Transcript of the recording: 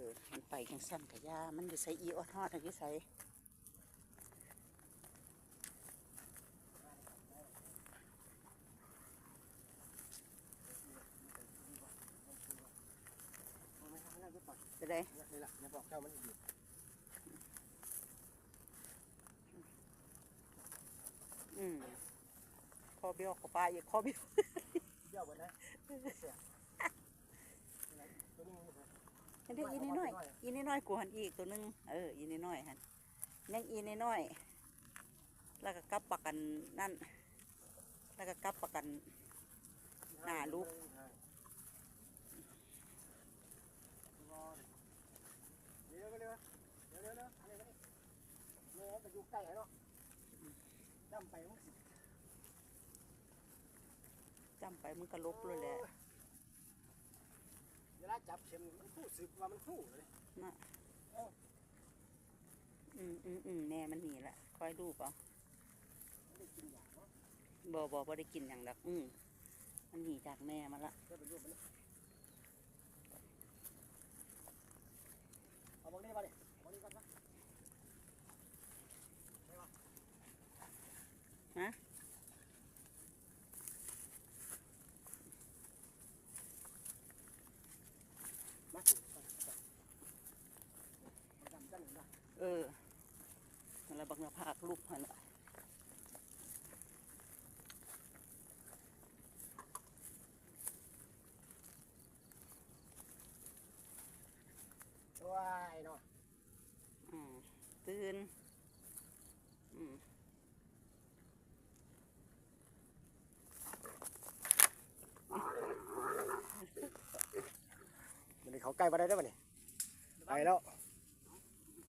อมันไปจังสั้นกะยา มันอยู่ใส่อีออดฮอดอยู่ใส่เอาไหมครับนั่นก็ปล่อยจะได้นี่แหละอย่าบอกเจ้ามันอยู่อืมคอเบี้ยวขอปลาอีกคอเบี้ยว อันนี้อีนิดน่อยอีนิดน้อยกวนอีกตัวนึงเอออีนิดน้อยฮะยังอีนิดน้อย แล้วก็กลับประกันนั่น แล้วก็กลับประกันหน้าลูกเร็วเร็วเร็วเร็วเร็วเร็วเร็วไปดูใกล้เนาะจำไปมึงจำไปมึงก็ลบเลยแหละ จับเข็มมันคู่สึกว่ามันคู่เลยนะอืมอืมอืมแน่มันมีละคอยดูเปล่าไม่ได้กินอย่างเนาะบ่บ่บ่ได้กินอย่างดักอืมมันหนีจากแม่มาละเดี๋ยวไปรูปมันเอาบอกนี่มาดิบอกนี่ก่อนปะ ฮะ มาถึงก่อนมาจำจังหนึ่งนะ เออมันละบักหน้าผากลูกหันละว้ายเนาะอืมตื่น อืมมันเขาใกล้มาได้ได้ป่ะเนี่ยไปแล้ว